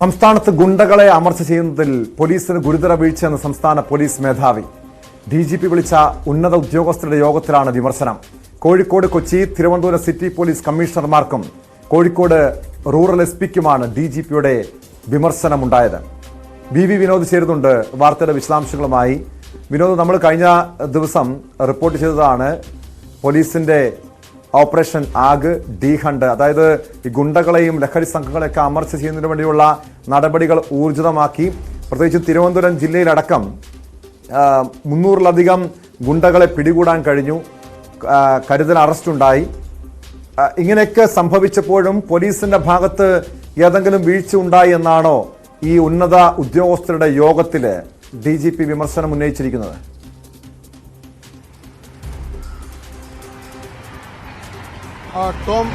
സംസ്ഥാനത്ത് ഗുണ്ടകളെ അമർച്ച ചെയ്യുന്നതിൽ പോലീസിന് ഗുരുതര വീഴ്ചയെന്ന് സംസ്ഥാന പോലീസ് മേധാവി. ഡി ജി പി വിളിച്ച ഉന്നത ഉദ്യോഗസ്ഥരുടെ യോഗത്തിലാണ് വിമർശനം. കോഴിക്കോട് കൊച്ചി തിരുവനന്തപുരം സിറ്റി പോലീസ് കമ്മീഷണർമാർക്കും കോഴിക്കോട് റൂറൽ എസ് പിക്കുമാണ് ഡി ജി പിയുടെ വിമർശനമുണ്ടായത്. വി വി വിനോദ് ചേരുന്നുണ്ട് വാർത്തയുടെ വിശദാംശങ്ങളുമായി. വിനോദ് നമ്മൾ കഴിഞ്ഞ ദിവസം റിപ്പോർട്ട് ചെയ്തതാണ് പോലീസിന്റെ ഓപ്പറേഷൻ ആഗ് ഡി ഹണ്ട്. അതായത് ഈ ഗുണ്ടകളെയും ലഹരി സംഘങ്ങളെയൊക്കെ അമർച്ച ചെയ്യുന്നതിന് വേണ്ടിയുള്ള നടപടികൾ ഊർജിതമാക്കി. പ്രത്യേകിച്ച് തിരുവനന്തപുരം ജില്ലയിലടക്കം മുന്നൂറിലധികം ഗുണ്ടകളെ പിടികൂടാൻ കഴിഞ്ഞു. കരുതൽ അറസ്റ്റുണ്ടായി. ഇങ്ങനെയൊക്കെ സംഭവിച്ചപ്പോഴും പോലീസിന്റെ ഭാഗത്ത് ഏതെങ്കിലും വീഴ്ച ഉണ്ടായി എന്നാണോ ഈ ഉന്നത ഉദ്യോഗസ്ഥരുടെ യോഗത്തിൽ ഡി വിമർശനം ഉന്നയിച്ചിരിക്കുന്നത്? ടോം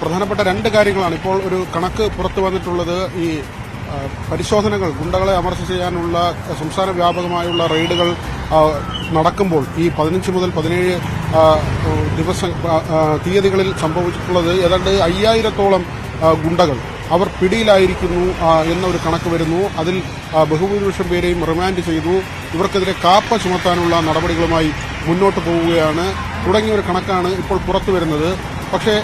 പ്രധാനപ്പെട്ട രണ്ട് കാര്യങ്ങളാണ്. ഇപ്പോൾ ഒരു കണക്ക് പുറത്തു വന്നിട്ടുള്ളത് ഈ പരിശോധനകൾ ഗുണ്ടകളെ അമർച്ച ചെയ്യാനുള്ള സംസ്ഥാന വ്യാപകമായുള്ള റെയ്ഡുകൾ നടക്കുമ്പോൾ ഈ പതിനഞ്ച് മുതൽ പതിനേഴ് ദിവസ തീയതികളിൽ സംഭവിച്ചിട്ടുള്ളത് ഏതാണ്ട് അയ്യായിരത്തോളം ഗുണ്ടകൾ. അവർ പിടിയിലായിരിക്കുന്നു എന്നൊരു കണക്ക് വരുന്നു. അതിൽ ബഹുഭൂരിപക്ഷം പേരെയും റിമാൻഡ് ചെയ്തു. ഇവർക്കെതിരെ കാപ്പ ചുമത്താനുള്ള നടപടികളുമായി മുന്നോട്ട് പോവുകയാണ്. തുടങ്ങിയ ഒരു കണക്കാണ് ഇപ്പോൾ പുറത്തു വരുന്നത്. പക്ഷേ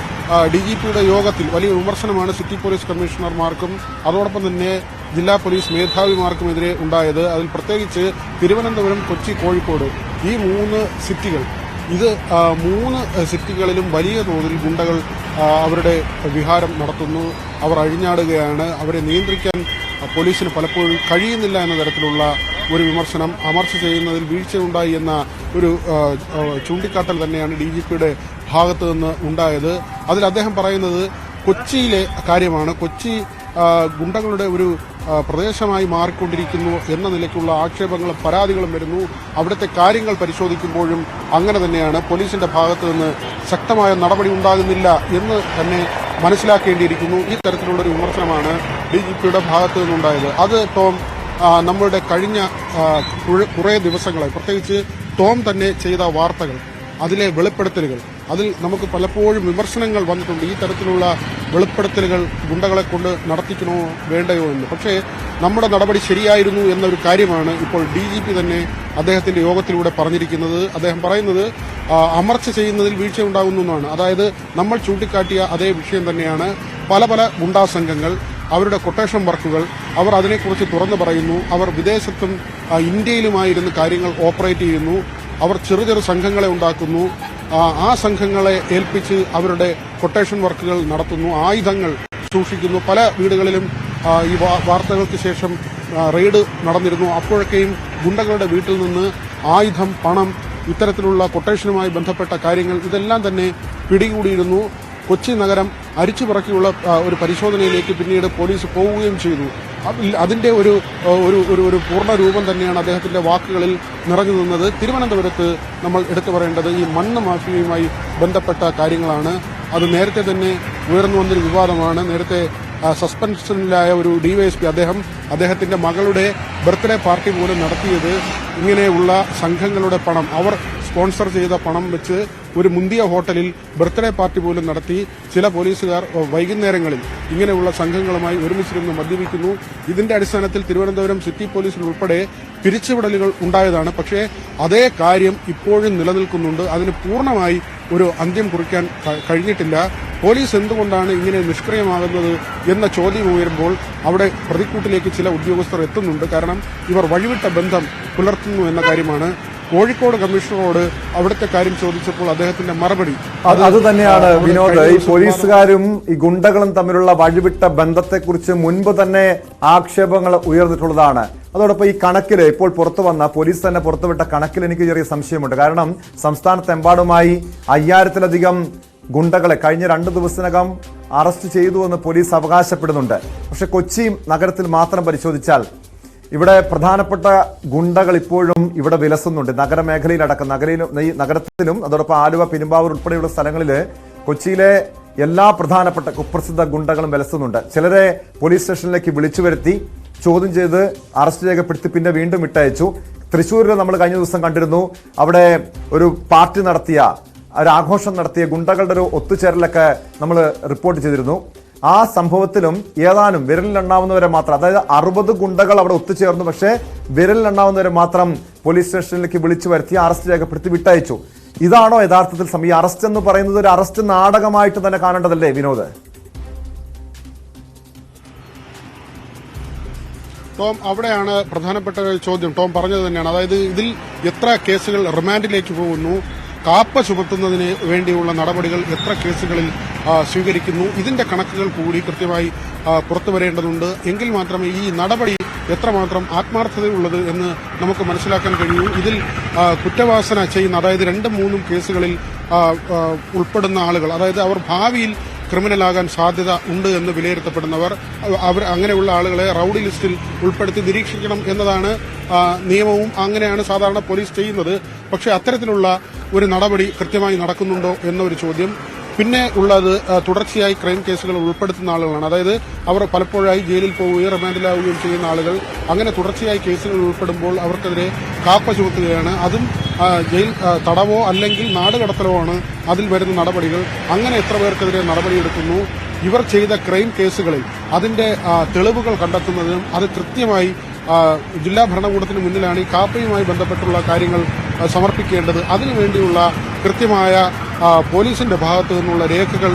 ഡി ജി പിയുടെ യോഗത്തിൽ വലിയ വിമർശനമാണ് സിറ്റി പോലീസ് കമ്മീഷണർമാർക്കും അതോടൊപ്പം തന്നെ ജില്ലാ പോലീസ് മേധാവിമാർക്കുമെതിരെ ഉണ്ടായത്. അതിൽ പ്രത്യേകിച്ച് തിരുവനന്തപുരം കൊച്ചി കോഴിക്കോട് ഈ മൂന്ന് സിറ്റികൾ. ഇത് മൂന്ന് സിറ്റികളിലും വലിയ തോതിൽ ഗുണ്ടകൾ അവരുടെ വിഹാരം നടത്തുന്നു. അവർ അഴിഞ്ഞാടുകയാണ്. അവരെ നിയന്ത്രിക്കാൻ പോലീസിന് പലപ്പോഴും കഴിയുന്നില്ല എന്ന തരത്തിലുള്ള ഒരു വിമർശനം അമർച്ച ചെയ്യുന്നതിൽ വീഴ്ചയുണ്ടായി എന്ന ഒരു ചൂണ്ടിക്കാട്ടൽ തന്നെയാണ് ഡി ജി പിയുടെ ഭാഗത്തു നിന്ന് ഉണ്ടായത്. അതിൽ അദ്ദേഹം പറയുന്നത് കൊച്ചിയിലെ കാര്യമാണ്. കൊച്ചി ഗുണ്ടകളുടെ ഒരു പ്രദേശമായി മാറിക്കൊണ്ടിരിക്കുന്നു എന്ന നിലയ്ക്കുള്ള ആക്ഷേപങ്ങളും പരാതികളും വരുന്നു. അവിടുത്തെ കാര്യങ്ങൾ പരിശോധിക്കുമ്പോഴും അങ്ങനെ തന്നെയാണ്. പോലീസിന്റെ ഭാഗത്തു നിന്ന് ശക്തമായ നടപടി ഉണ്ടാകുന്നില്ല എന്ന് തന്നെ മനസ്സിലാക്കേണ്ടിയിരിക്കുന്നു. ഈ തരത്തിലുള്ള ഒരു വിമർശനമാണ് ഡി ജി പിയുടെ ഭാഗത്ത് നിന്നുണ്ടായത്. അത് ആ, നമ്മളുടെ കഴിഞ്ഞ കുറേ ദിവസങ്ങളെ പ്രത്യേകിച്ച് ടോം തന്നെ ചെയ്ത വാർത്തകൾ അതിലെ വെളിപ്പെടുത്തലുകൾ അതിൽ നമുക്ക് പലപ്പോഴും വിമർശനങ്ങൾ വന്നിട്ടുണ്ട്. ഈ തരത്തിലുള്ള വെളിപ്പെടുത്തലുകൾ ഗുണ്ടകളെ കൊണ്ട് നടത്തിക്കണോ വേണ്ടയോ എന്ന്. പക്ഷേ നമ്മുടെ നടപടി ശരിയായിരുന്നു എന്നൊരു കാര്യമാണ് ഇപ്പോൾ ഡി ജി പി തന്നെ അദ്ദേഹത്തിന്റെ യോഗത്തിലൂടെ പറഞ്ഞിരിക്കുന്നത്. അദ്ദേഹം പറയുന്നത് അമർച്ച ചെയ്യുന്നതിൽ വീഴ്ച ഉണ്ടാകുന്നു എന്നാണ്. അതായത് നമ്മൾ ചൂണ്ടിക്കാട്ടിയ അതേ വിഷയം തന്നെയാണ് പല പല ഗുണ്ടാ സംഘങ്ങൾ അവരുടെ കൊട്ടേഷൻ വർക്കുകൾ അവർ അതിനെക്കുറിച്ച് തുറന്നു പറയുന്നു അവർ വിദേശത്തും ഇന്ത്യയിലുമായിരുന്നു കാര്യങ്ങൾ ഓപ്പറേറ്റ് ചെയ്യുന്നു അവർ ചെറു ചെറു സംഘങ്ങളെ ഉണ്ടാക്കുന്നു ആ സംഘങ്ങളെ ഏൽപ്പിച്ച് അവരുടെ കൊട്ടേഷൻ വർക്കുകൾ നടത്തുന്നു ആയുധങ്ങൾ സൂക്ഷിക്കുന്നു. പല വീടുകളിലും ഈ വാർത്തകൾക്ക് ശേഷം റെയ്ഡ് നടന്നിരുന്നു. അപ്പോഴൊക്കെയും ഗുണ്ടകളുടെ വീട്ടിൽ നിന്ന് ആയുധം പണം ഇത്തരത്തിലുള്ള കൊട്ടേഷനുമായി ബന്ധപ്പെട്ട കാര്യങ്ങൾ ഇതെല്ലാം തന്നെ പിടികൂടിയിരുന്നു. കൊച്ചി നഗരം അരിച്ചുപറക്കിയുള്ള ഒരു പരിശോധനയിലേക്ക് പിന്നീട് പോലീസ് പോവുകയും ചെയ്തു. അതിന്റെ ഒരു ഒരു ഒരു പൂർണ രൂപം തന്നെയാണ് അദ്ദേഹത്തിന്റെ വാക്കുകളിൽ നിറഞ്ഞു നിന്നത്. തിരുവനന്തപുരത്ത് നമ്മൾ എടുത്തു പറയേണ്ടത് ഈ മണ്ണ് മാഫിയയുമായി ബന്ധപ്പെട്ട കാര്യങ്ങളാണ്. അത് നേരത്തെ തന്നെ ഉയർന്നു വന്നൊരു വിവാദമാണ്. നേരത്തെ സസ്പെൻഷനിലായ ഒരു ഡിവൈഎസ്പി അദ്ദേഹം അദ്ദേഹത്തിന്റെ മകളുടെ ബർത്ത്ഡേ പാർട്ടി പോലും നടത്തിയത്. ഇങ്ങനെയുള്ള സംഘങ്ങളുടെ പണം അവർ സ്പോൺസർ ചെയ്ത പണം വെച്ച് ഒരു മുന്തിയ ഹോട്ടലിൽ ബർത്ത്ഡേ പാർട്ടി പോലും നടത്തി ചില പോലീസുകാർ വൈകുന്നേരങ്ങളിൽ ഇങ്ങനെയുള്ള സംഘങ്ങളുമായി ഒരുമിച്ചിരുന്ന് മദ്യപിക്കുന്നു. ഇതിന്റെ അടിസ്ഥാനത്തിൽ തിരുവനന്തപുരം സിറ്റി പോലീസിൽ ഉൾപ്പെടെ പിരിച്ചുവിടലുകൾ ഉണ്ടായതാണ്. പക്ഷേ അതേ കാര്യം ഇപ്പോഴും നിലനിൽക്കുന്നുണ്ട്. അതിന് പൂർണമായി ഒരു അന്ത്യം കുറിക്കാൻ കഴിഞ്ഞിട്ടില്ല. പോലീസ് എന്തുകൊണ്ടാണ് ഇങ്ങനെ നിഷ്ക്രിയമാകുന്നത് എന്ന ചോദ്യം ഉയരുമ്പോൾ അവിടെ പ്രതിക്കൂട്ടിലേക്ക് ചില ഉദ്യോഗസ്ഥർ എത്തുന്നുണ്ട്. കാരണം ഇവർ വഴിവിട്ട ബന്ധം പുലർത്തുന്നു എന്ന കാര്യമാണ് കോഴിക്കോട് കമ്മീഷണറോട് അവിടുത്തെ കാര്യം ചോദിച്ചപ്പോൾ അദ്ദേഹത്തിന്റെ മറുപടി അത് തന്നെയാണ് വിനോദ്. ഈ പോലീസുകാരും ഈ ഗുണ്ടകളും തമ്മിലുള്ള വഴിവിട്ട ബന്ധത്തെക്കുറിച്ച് മുൻപ് തന്നെ ആക്ഷേപങ്ങൾ ഉയർന്നിട്ടുള്ളതാണ്. അതോടൊപ്പം ഈ കണക്കിൽ ഇപ്പോൾ പുറത്തു വന്ന പോലീസ് തന്നെ പുറത്തുവിട്ട കണക്കിൽ എനിക്ക് ചെറിയ സംശയമുണ്ട്. കാരണം സംസ്ഥാനത്തെമ്പാടുമായി അയ്യായിരത്തിലധികം ഗുണ്ടകളെ കഴിഞ്ഞ രണ്ട് ദിവസത്തിനകം അറസ്റ്റ് ചെയ്തു എന്ന് പോലീസ് അവകാശപ്പെടുന്നുണ്ട്. പക്ഷെ കൊച്ചി നഗരത്തിൽ മാത്രം പരിശോധിച്ചാൽ ഇവിടെ പ്രധാനപ്പെട്ട ഗുണ്ടകൾ ഇപ്പോഴും ഇവിടെ വിലസുന്നുണ്ട്. നഗരമേഖലയിലടക്കം നഗരയിലും നഗരത്തിലും അതോടൊപ്പം ആലുവ പെരുമ്പാവൂർ ഉൾപ്പെടെയുള്ള സ്ഥലങ്ങളിൽ കൊച്ചിയിലെ എല്ലാ പ്രധാനപ്പെട്ട കുപ്രസിദ്ധ ഗുണ്ടകളും വിലസുന്നുണ്ട്. ചിലരെ പോലീസ് സ്റ്റേഷനിലേക്ക് വിളിച്ചു വരുത്തി ചോദ്യം ചെയ്ത് അറസ്റ്റ് രേഖപ്പെടുത്തി പിന്നെ വീണ്ടും വിട്ടയച്ചു തൃശ്ശൂരിൽ നമ്മൾ കഴിഞ്ഞ ദിവസം കണ്ടിരുന്നു അവിടെ ഒരു പാർട്ടി നടത്തിയ ഒരു ആഘോഷം നടത്തിയ ഗുണ്ടകളുടെ ഒരു ഒത്തുചേരലൊക്കെ നമ്മൾ റിപ്പോർട്ട് ചെയ്തിരുന്നു. ആ സംഭവത്തിലും ഏതാനും വിരലിലെണ്ണാവുന്നവരെ മാത്രം അതായത് അറുപത് ഗുണ്ടകൾ അവിടെ ഒത്തുചേർന്നു പക്ഷേ വിരലിലെണ്ണാവുന്നവരെ മാത്രം പോലീസ് സ്റ്റേഷനിലേക്ക് വിളിച്ചു വരുത്തി അറസ്റ്റ് രേഖപ്പെടുത്തി വിട്ടയച്ചു. ഇതാണോ യഥാർത്ഥത്തിൽ സമയം ഈ അറസ്റ്റ് എന്ന് പറയുന്നത് ഒരു അറസ്റ്റ് നാടകമായിട്ട് തന്നെ കാണേണ്ടതല്ലേ വിനോദ്? ടോം അവിടെയാണ് പ്രധാനപ്പെട്ട ചോദ്യം. ടോം പറഞ്ഞത് തന്നെയാണ്. അതായത് ഇതിൽ എത്ര കേസുകൾ റിമാൻഡിലേക്ക് പോകുന്നു? കാപ്പ ചുമത്തുന്നതിന് വേണ്ടിയുള്ള നടപടികൾ എത്ര കേസുകളിൽ സ്വീകരിക്കുന്നു? ഇതിന്റെ കണക്കുകൾ കൂടി കൃത്യമായി പുറത്തുവരേണ്ടതുണ്ട് പുറത്തു വരേണ്ടതുണ്ട്. എങ്കിൽ മാത്രമേ ഈ നടപടി എത്രമാത്രം ആത്മാർത്ഥതയുള്ളത് എന്ന് നമുക്ക് മനസ്സിലാക്കാൻ കഴിയൂ. ഇതിൽ കുറ്റവാസന ചെയ്യുന്ന അതായത് രണ്ടും മൂന്നും കേസുകളിൽ ഉൾപ്പെടുന്ന ആളുകൾ അതായത് അവർ ഭാവിയിൽ ക്രിമിനലാകാൻ സാധ്യത ഉണ്ട് എന്ന് വിലയിരുത്തപ്പെടുന്നവർ അവർ അങ്ങനെയുള്ള ആളുകളെ റൌഡി ലിസ്റ്റിൽ ഉൾപ്പെടുത്തി നിരീക്ഷിക്കണം എന്നതാണ് നിയമവും അങ്ങനെയാണ് സാധാരണ പോലീസ് ചെയ്യുന്നത്. പക്ഷേ അത്തരത്തിലുള്ള ഒരു നടപടി കൃത്യമായി നടക്കുന്നുണ്ടോ എന്നൊരു ചോദ്യം പിന്നെ ഉള്ളത് തുടർച്ചയായി ക്രൈം കേസുകൾ ഉൾപ്പെടുത്തുന്ന ആളുകളാണ്. അതായത് അവർ പലപ്പോഴായി ജയിലിൽ പോവുകയും റിമാൻഡിലാവുകയും ചെയ്യുന്ന ആളുകൾ. അങ്ങനെ തുടർച്ചയായി കേസുകൾ ഉൾപ്പെടുമ്പോൾ അവർക്കെതിരെ കാപ്പ ചുമത്തുകയാണ്. അതും ജയിൽ തടവോ അല്ലെങ്കിൽ നാടുകടത്തലോ ആണ് അതിൽ വരുന്ന നടപടികൾ. അങ്ങനെ എത്ര പേർക്കെതിരെ നടപടിയെടുക്കുന്നു? ഇവർ ചെയ്ത ക്രൈം കേസുകളിൽ അതിന്റെ തെളിവുകൾ കണ്ടെത്തുന്നതും അത് കൃത്യമായി ജില്ലാ ഭരണകൂടത്തിന് മുന്നിലാണ് ഈ കാപ്പയുമായി ബന്ധപ്പെട്ടുള്ള കാര്യങ്ങൾ സമർപ്പിക്കേണ്ടത്. അതിനുവേണ്ടിയുള്ള കൃത്യമായ പോലീസിന്റെ ഭാഗത്തു നിന്നുള്ള രേഖകൾ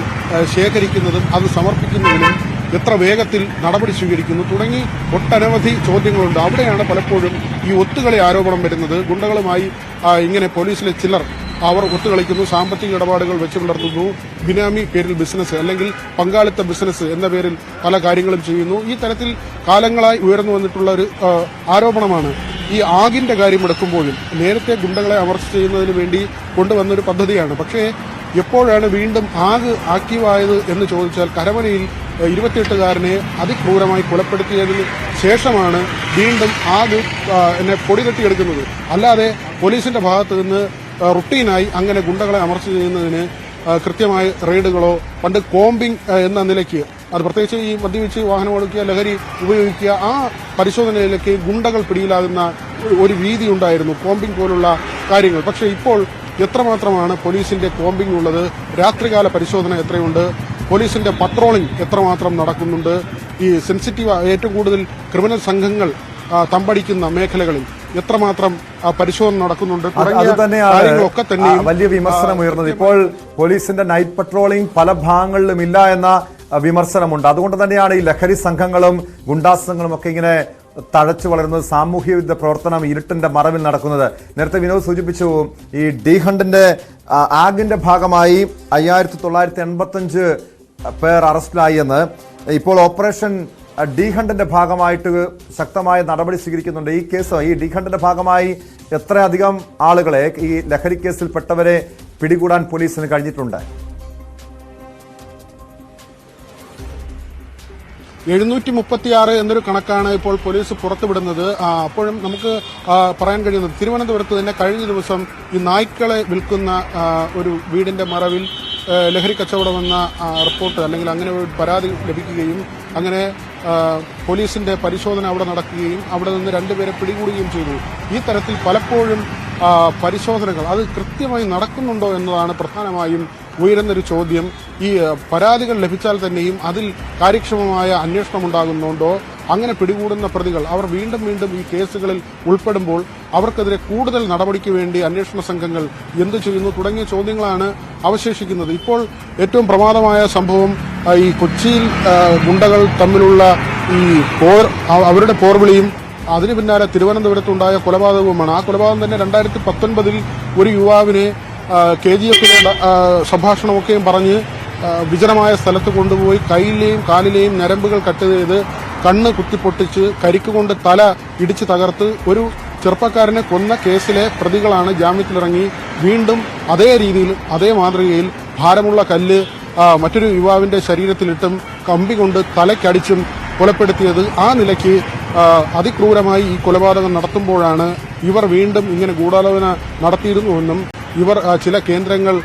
ശേഖരിക്കുന്നതും അത് സമർപ്പിക്കുന്നതിനും എത്ര വേഗത്തിൽ നടപടി സ്വീകരിക്കുന്നു തുടങ്ങി ഒട്ടനവധി ചോദ്യങ്ങളുണ്ട്. അവിടെയാണ് പലപ്പോഴും ഈ ഒത്തുകളി ആരോപണം വരുന്നത്. ഗുണ്ടകളുമായി ഇങ്ങനെ പോലീസിലെ ചിലർ അവർ ഒത്തുകളിക്കുന്നു സാമ്പത്തിക ഇടപാടുകൾ വെച്ച് പുലർത്തുന്നു. ബിനാമി പേരിൽ ബിസിനസ് അല്ലെങ്കിൽ പങ്കാളിത്ത ബിസിനസ് എന്ന പേരിൽ പല കാര്യങ്ങളും ചെയ്യുന്നു. ഈ തരത്തിൽ കാലങ്ങളായി ഉയർന്നു വന്നിട്ടുള്ള ഒരു ആരോപണമാണ് ഈ ആഗിന്റെ കാര്യം എടുക്കുമ്പോഴും നേരത്തെ ഗുണ്ടകളെ അമർച്ച ചെയ്യുന്നതിന് വേണ്ടി കൊണ്ടുവന്നൊരു പദ്ധതിയാണ്. പക്ഷേ എപ്പോഴാണ് വീണ്ടും ആഗ് ആക്റ്റീവായത് എന്ന് ചോദിച്ചാൽ കരമനയിൽ ഇരുപത്തിയെട്ടുകാരനെ അതിക്രൂരമായി കൊലപ്പെടുത്തിയതിന് ശേഷമാണ് വീണ്ടും ആഗ് എന്നെ പൊടി തട്ടിയെടുക്കുന്നത് അല്ലാതെ പോലീസിന്റെ ഭാഗത്ത് നിന്ന് റുട്ടീനായി അങ്ങനെ ഗുണ്ടകളെ അമർച്ച ചെയ്യുന്നതിന് കൃത്യമായ റെയ്ഡുകളോ പണ്ട് കോമ്പിംഗ് എന്ന നിലയ്ക്ക് അത് പ്രത്യേകിച്ച് ഈ മദ്യപിച്ച് വാഹനം ഓടിക്കുക ലഹരി ഉപയോഗിക്കുക ആ പരിശോധനയിലേക്ക് ഗുണ്ടകൾ പിടിയിലാകുന്ന ഒരു- ഒരു രീതി ഉണ്ടായിരുന്നു കോമ്പിംഗ് പോലുള്ള കാര്യങ്ങൾ. പക്ഷേ ഇപ്പോൾ എത്രമാത്രമാണ് പോലീസിന്റെ കോമ്പിംഗ് ഉള്ളത്? രാത്രികാല പരിശോധന എത്രയുണ്ട്? പോലീസിന്റെ പട്രോളിംഗ് എത്രമാത്രം നടക്കുന്നുണ്ട്? ഈ സെൻസിറ്റീവ് ഏറ്റവും കൂടുതൽ ക്രിമിനൽ സംഘങ്ങൾ തമ്പടിക്കുന്ന മേഖലകളിൽ എത്രമാത്രം പരിശോധന നടക്കുന്നുണ്ട് അത് തന്നെയാണ് വലിയ വിമർശനം ഉയർന്നത്. ഇപ്പോൾ പോലീസിന്റെ നൈറ്റ് പട്രോളിംഗ് പല ഭാഗങ്ങളിലും ഇല്ല എന്ന വിമർശനമുണ്ട്. അതുകൊണ്ട് തന്നെയാണ് ഈ ലഹരി സംഘങ്ങളും ഗുണ്ടാസംഘങ്ങളും ഒക്കെ ഇങ്ങനെ തഴച്ചു വളരുന്നത് സാമൂഹ്യ വിരുദ്ധ പ്രവർത്തനം ഇരുട്ടിന്റെ മറവിൽ നടക്കുന്നത്. നേരത്തെ വിനോദ് സൂചിപ്പിച്ചു ഈ ഡി ഹണ്ടിന്റെ ആഗിന്റെ ഭാഗമായി അയ്യായിരത്തി തൊള്ളായിരത്തി എൺപത്തഞ്ച് പേർ അറസ്റ്റിലായി എന്ന്. ഇപ്പോൾ ഓപ്പറേഷൻ ഡി ഹണ്ടിന്റെ ഭാഗമായിട്ട് ശക്തമായ നടപടി സ്വീകരിക്കുന്നുണ്ട്. ഈ കേസ് ഈ ഡി ഹണ്ടിന്റെ ഭാഗമായി എത്രയധികം ആളുകളെ ഈ ലഹരി കേസിൽ പെട്ടവരെ പിടികൂടാൻ പോലീസിന് കഴിഞ്ഞിട്ടുണ്ട്? എഴുന്നൂറ്റി മുപ്പത്തിയാറ് എന്നൊരു കണക്കാണ് ഇപ്പോൾ പോലീസ് പുറത്തുവിടുന്നത്. അപ്പോഴും നമുക്ക് പറയാൻ കഴിയുന്നത് തിരുവനന്തപുരത്ത് തന്നെ കഴിഞ്ഞ ദിവസം ഈ നായ്ക്കളെ വിൽക്കുന്ന ഒരു വീടിന്റെ മറവിൽ ലഹരി കച്ചവടമെന്ന റിപ്പോർട്ട് അല്ലെങ്കിൽ അങ്ങനെ ഒരു പരാതി ലഭിക്കുകയും അങ്ങനെ പോലീസിന്റെ പരിശോധന അവിടെ നടക്കുകയും അവിടെ നിന്ന് രണ്ടുപേരെ പിടികൂടുകയും ചെയ്തു. ഈ തരത്തിൽ പലപ്പോഴും പരിശോധനകൾ അത് കൃത്യമായി നടക്കുന്നുണ്ടോ എന്നതാണ് പ്രധാനമായും ഉയരുന്നൊരു ചോദ്യം. ഈ പരാതികൾ ലഭിച്ചാൽ തന്നെയും അതിൽ കാര്യക്ഷമമായ അന്വേഷണം ഉണ്ടാകുന്നുണ്ടോ? അങ്ങനെ പിടികൂടുന്ന പ്രതികൾ അവർ വീണ്ടും വീണ്ടും ഈ കേസുകളിൽ ഉൾപ്പെടുമ്പോൾ അവർക്കെതിരെ കൂടുതൽ നടപടിക്ക് വേണ്ടി അന്വേഷണ സംഘങ്ങൾ എന്തു ചെയ്യുന്നു തുടങ്ങിയ ചോദ്യങ്ങളാണ് അവശേഷിക്കുന്നത്. ഇപ്പോൾ ഏറ്റവും പ്രമാദമായ സംഭവം ഈ കൊച്ചിയിൽ ഗുണ്ടകൾ തമ്മിലുള്ള ഈ പോർ അവ- അവരുടെ പോർവിളിയും അതിനു പിന്നാലെ തിരുവനന്തപുരത്തുണ്ടായ കൊലപാതകവുമാണ്. ആ കൊലപാതകം തന്നെ രണ്ടായിരത്തി പത്തൊൻപതിൽ ഒരു യുവാവിനെ കെ ജി എഫിലെ സംഭാഷണമൊക്കെയും പറഞ്ഞ് വിജനമായ സ്ഥലത്ത് കൊണ്ടുപോയി കൈയിലെയും കാലിലെയും ഞരമ്പുകൾ കട്ട് ചെയ്ത് കണ്ണ് കുത്തിപ്പൊട്ടിച്ച് കരിക്ക് കൊണ്ട് തല ഇടിച്ചു തകർത്ത് ഒരു ചെറുപ്പക്കാരനെ കൊന്ന കേസിലെ പ്രതികളാണ് ജാമ്യത്തിലിറങ്ങി. വീണ്ടും അതേ രീതിയിൽ അതേ മാതൃകയിൽ ഭാരമുള്ള കല്ല് മറ്റൊരു യുവാവിന്റെ ശരീരത്തിലിട്ടും കമ്പി കൊണ്ട് തലയ്ക്കടിച്ചും കൊലപ്പെടുത്തിയത് ആ നിലയ്ക്ക് അതിക്രൂരമായി ഈ കൊലപാതകം നടത്തുമ്പോഴാണ് ഇവർ വീണ്ടും ഇങ്ങനെ ഗൂഢാലോചന നടത്തിയിരുന്നുവെന്നും ഇവർ ചില കേന്ദ്രങ്ങൾ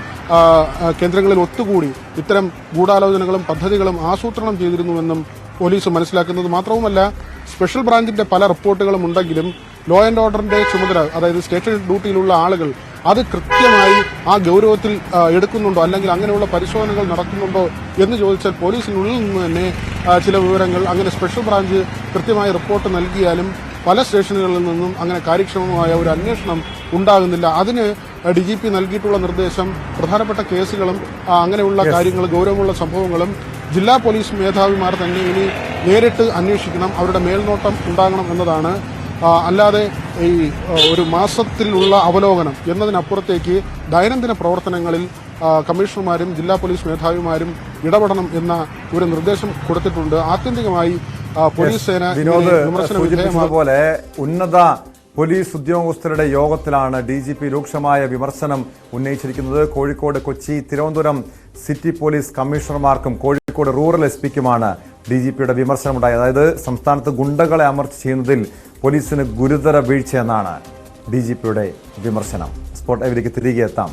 കേന്ദ്രങ്ങളിൽ ഒത്തുകൂടി ഇത്തരം ഗൂഢാലോചനകളും പദ്ധതികളും ആസൂത്രണം ചെയ്തിരുന്നുവെന്നും പോലീസ് മനസ്സിലാക്കുന്നത് മാത്രവുമല്ല സ്പെഷ്യൽ ബ്രാഞ്ചിന്റെ പല റിപ്പോർട്ടുകളും ഉണ്ടെങ്കിലും ലോ ആൻഡ് ഓർഡറിന്റെ ചുമതല അതായത് സ്റ്റേഷൻ ഡ്യൂട്ടിയിലുള്ള ആളുകൾ അത് കൃത്യമായി ആ ഗൗരവത്തിൽ എടുക്കുന്നുണ്ടോ അല്ലെങ്കിൽ അങ്ങനെയുള്ള പരിശോധനകൾ നടക്കുന്നുണ്ടോ എന്ന് ചോദിച്ചാൽ പോലീസിനുള്ളിൽ നിന്ന് തന്നെ ചില വിവരങ്ങൾ അങ്ങനെ സ്പെഷ്യൽ ബ്രാഞ്ച് കൃത്യമായി റിപ്പോർട്ട് നൽകിയാലും പല സ്റ്റേഷനുകളിൽ നിന്നും അങ്ങനെ കാര്യക്ഷമമായ ഒരു അന്വേഷണം ഉണ്ടാകുന്നില്ല. അതിന് ഡി ജി പി നൽകിയിട്ടുള്ള നിർദ്ദേശം പ്രധാനപ്പെട്ട കേസുകളും അങ്ങനെയുള്ള കാര്യങ്ങൾ ഗൗരവമുള്ള സംഭവങ്ങളും ജില്ലാ പോലീസ് മേധാവിമാർ തന്നെ ഇനി നേരിട്ട് അന്വേഷിക്കണം. അവരുടെ മേൽനോട്ടം ഉണ്ടാകണം എന്നതാണ്. അല്ലാതെ ഈ ഒരു മാസത്തിലുള്ള അവലോകനം എന്നതിനപ്പുറത്തേക്ക് ദൈനംദിന പ്രവർത്തനങ്ങളിൽ കമ്മീഷണർമാരും ജില്ലാ പോലീസ് മേധാവിമാരും ഇടപെടണം എന്ന ഒരു നിർദ്ദേശം കൊടുത്തിട്ടുണ്ട്. ആത്യന്തികമായി പോലീസ് സേന വിമർശന സൂചിപ്പിച്ചതുപോലെ ഉന്നത പോലീസ് ഉദ്യോഗസ്ഥരുടെ യോഗത്തിലാണ് ഡി ജി പി രൂക്ഷമായ വിമർശനം ഉന്നയിച്ചിരിക്കുന്നത്. കോഴിക്കോട് കൊച്ചി തിരുവനന്തപുരം സിറ്റി പോലീസ് കമ്മീഷണർമാർക്കും കോഴിക്കോട് റൂറൽ എസ് പിക്കുമാണ് ഡി ജി പിയുടെ വിമർശനമുണ്ടായത്. അതായത് സംസ്ഥാനത്ത് ഗുണ്ടകളെ അമർച്ച ചെയ്യുന്നതിൽ പോലീസിന് ഗുരുതര വീഴ്ചയെന്നാണ് ഡി ജി പിയുടെ വിമർശനം. സ്പോട്ട് എവിലേക്ക് തിരികെ എത്താം.